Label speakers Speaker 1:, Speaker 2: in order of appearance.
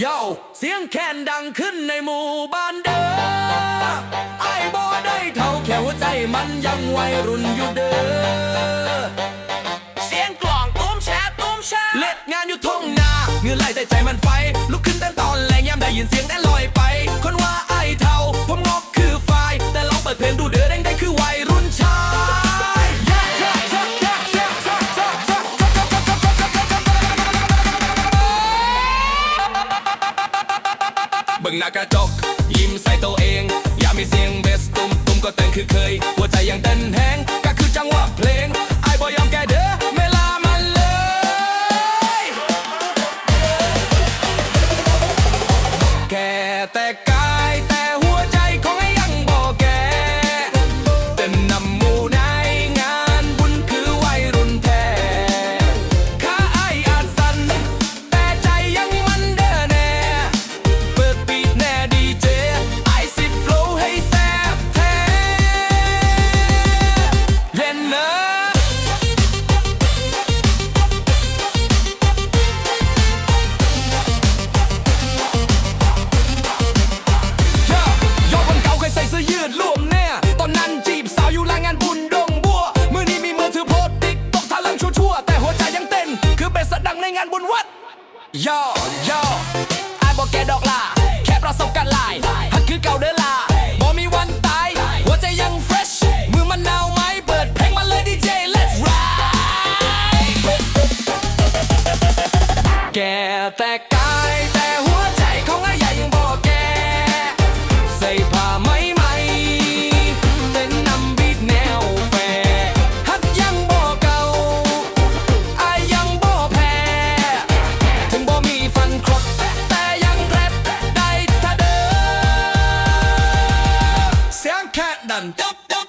Speaker 1: โย่เสียงแคนดังขึ้นในหมู่บ้านเด้อไอ้บ่ได้เท่าแค่หัวใจมันยังวัยรุ่นอยู่เด้อ
Speaker 2: เสียงกลองตุ้มแชะตุ้มแชะเล
Speaker 1: ็ดงานอยู่ทุ่งนาเหงื่อไหลแต่ใจมันไฟลุกขึ้นเต้นตอนแรงยามได้ยินเสียงแดนลอยไป หน้ากระจก ยิ้มใส่ตัวเอง อย่ามีเสียงเบสตุ้มตุ้มก็เต้นคือเคย หัวใจยังเต้นแห้งก็คือจังหวะเพลงไอ้บอยยอมแกเด้อเมลามันเลยแกแต่กา ยอยอไอ้บอกแกดอกลา แค่ประสบการณ์หลายฮักคือเก่าเด้อลาบอมีวันตายหัวใจยังเฟรชเมือมันหนาวไหมเปิดเพลงมาเลยดีเจ let's ride แกแตก dum dum dum.